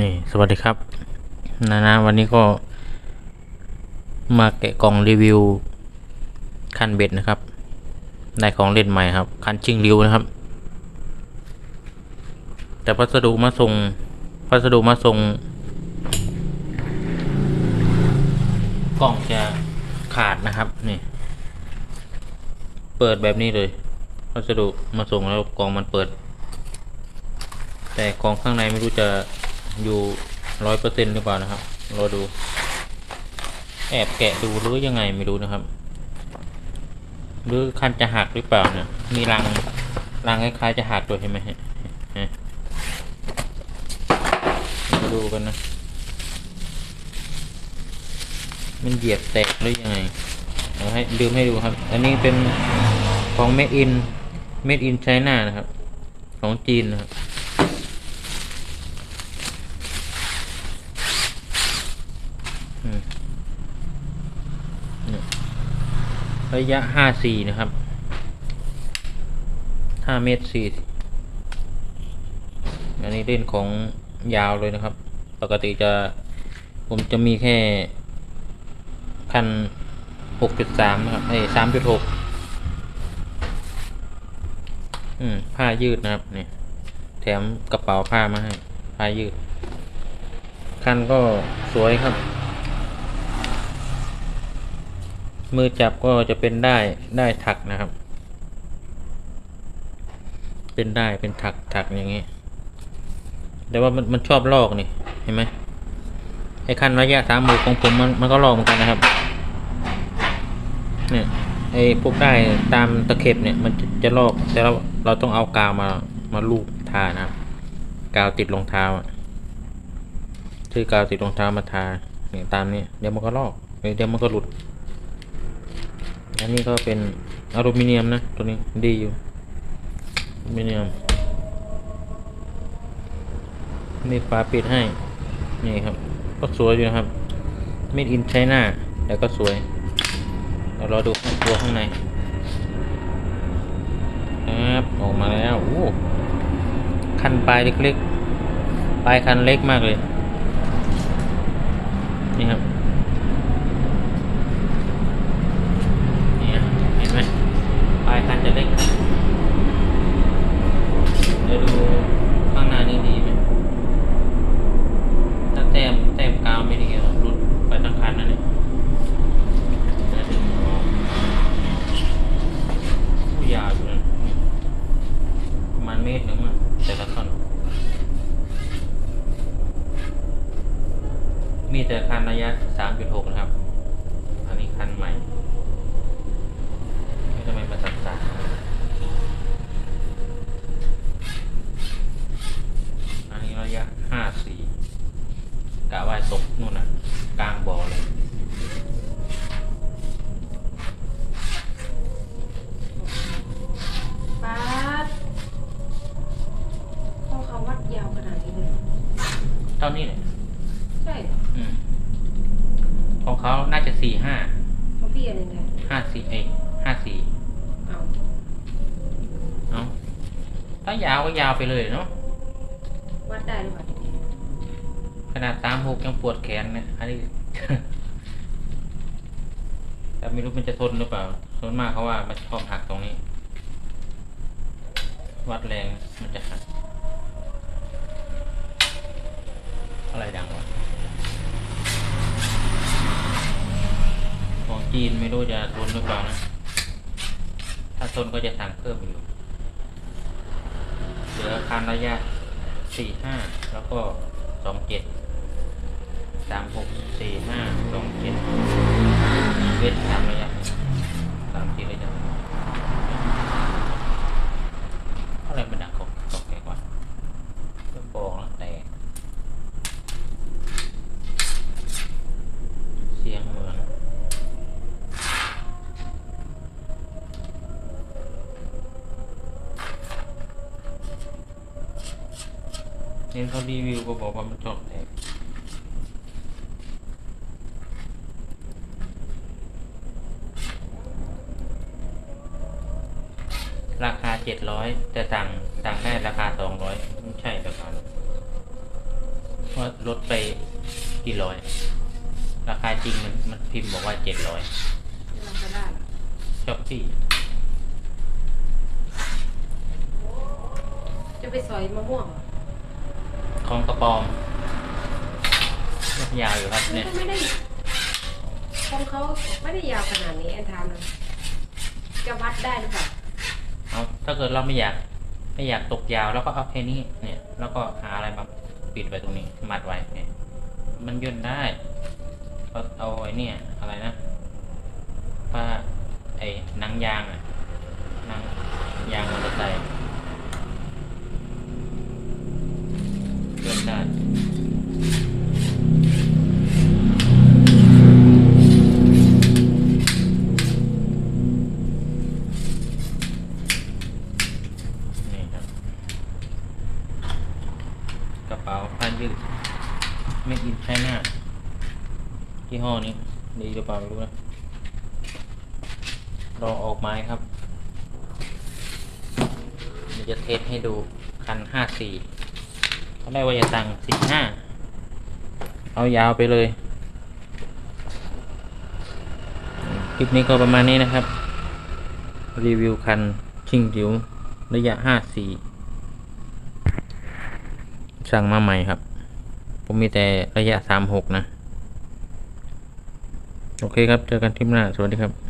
นี่ สวัสดีครับ นะนะวันนี้ก็มาแกะกล่องรีวิว คันเบ็ดนะครับ ได้ของเล่นใหม่ครับ คันชิงริวนะครับ แต่พัสดุมาส่งพัสดุมาส่ง กล่องจะขาดนะครับ นี่ เปิดแบบนี้เลยพัสดุมาส่งแล้วกล่องมันเปิด แต่กล่องข้างในไม่รู้จะ อยู่ร้อยเปอร์เซ็นหรือเปล่านะครับรอดู แอบแกะดูหรือยังไงไม่รู้นะครับ หรือคันจะหักหรือเปล่าเนี่ยมีรังรังคล้ายๆจะหักด้วยเห็นไหมฮะมาดูกันนะมันเหยียบแตกหรือยังไงเอาให้ลืมให้ดูครับ อันนี้เป็นของ made in made in China นะครับ ของจีนนะครับ อืมเนี่ย ระยะห้าซีนะครับห้าเมตรสี่อันนี้เล่นของยาวเลยนะครับ ปกติจะผมจะมีแค่พันหกจุดสามนะครับไอ้สามจุดหกอืม ผ้ายืดนะครับเนี่ยแถมกระเป๋าผ้ามาให้ ผ้ายืด คันก็สวยครับ มือจับก็จะเป็นได้ได้ถักนะครับ เป็นได้เป็นถักถักอย่างนี้ แต่ว่ามันมันชอบลอกนี่เห็นไหมไอ้คันระยะสามหมูของผมมันมันก็ลอกเหมือนกันนะครับเนี่ยไอ้พวกได้ตามตะเข็บเนี่ยมันจะจะลอกแต่เราเราต้องเอากาวมามาลูบทานะครับกาวติดรองเท้าอะซื้อกาวติดรองเท้ามาทาเนี่ยตามนี้เดี๋ยวมันก็ลอกเดี๋ยวมันก็หลุด อันนี้ก็เป็นอลูมิเนียมนะ ตัวนี้ดีอยู่อลูมิเนียมนี่ฝาปิดให้ นี่ครับ ก็สวยอยู่นะครับ made in China แต่ก็สวยเรารอดูตัวข้างในครับออกมาแล้วโอ้คันปลายเล็กๆ ปลายคันเล็กมากเลย นี่ครับ เนี่ยเห็นไหมปลายคันจะเล็ก เดี๋ยวดูข้างหน้านี่ดีไหมถ้าแต้มแต้มกาวไม่ดีอะหลุดไปทั้งคันนะเนี่ยน่าจะมองผู้ยาวอยู่นะประมาณเมตรหนึ่งมั้งแต่ละท่อน มีแต่คันระยะ 3.6 นะครับ อันนี้คันใหม่ ไม่ทำไมมาสับสาอันนี้ระยะ 54กะว่าตกนู่นน่ะ กลางบ่อเลย ป๊าดพ่อเขาวัดยาวขนาดนี้เลย เท่านี้เลย ใช่เหรออืมของเขาน่าจะ45ของพี่อะไรเนี่ย54เอ้ย54เอาเอ้าถ้ายาวก็ยาวไปเลยเนาะวัดได้หรือเปล่าขนาดตามหกยังปวดแขนเนี่ยอันนี้ แต่ไม่รู้มันจะทนหรือเปล่าส่วนมากเขาว่ามันชอบหักตรงนี้ วัดแรงมันจะหักอะไรดังวะ ของ จีนไม่รู้จะทนหรือเปล่านะ ถ้าทนก็จะสั่งเพิ่มอยู่ เหลือคันระยะสี่ห้าแล้วก็สองเจ็ดสามหกสี่ห้าสองเจ็ดเวทสามระยะสามสี่ระยะอะไรมันดังของของแกกว่าเริ่มบอกแล้วแต่ เสียงเหมือน เห็นเขารีวิวก็บอกว่ามันชอบแตกราคาเจ็ดร้อยแต่สั่งสั่งได้ราคาสองร้อยไม่ใช่ราคาว่าว่าลดไปกี่ร้อย ราคาจริงมันมันพิมพ์บอกว่าเจ็ดร้อยเราจะได้เหรอช้อปปี้จะไปสอยมะม่วงเหรอ ของกระปอมยาวอยู่ครับมันเนี่ยก็ไม่ได้ของเขาไม่ได้ยาวขนาดนี้แอนทามนะจะวัดได้หรือเปล่าเอาถ้าเกิดเราไม่อยากไม่อยากตกยาวแล้วก็เอาแค่นี้เนี่ย แล้วก็หาอะไรมาปิดไว้ตรงนี้มัดไว้เนี่ยมันย่นได้ก็เอาไอ้เนี่ยอะไรนะผ้าไอ้หนังยางอะหนังยางมอเตอร์ไซค์ ไม่อินใช้หน้าที่ห้อนี้ดีหรือเปล่าไม่รู้นะรอออกไม้ครับเดี๋ยวจะเทสให้ดูคันห้าสี่เขาได้ว่าจะสั่งสี่ห้าเอายาวไปเลย คลิปนี้ก็ประมาณนี้นะครับ รีวิวคันชิงจิ๋วระยะห้าสี่สั่งมาใหม่ครับ ผมมีแต่ระยะสามหกนะ โอเคครับ เจอกันทริปหน้า สวัสดีครับ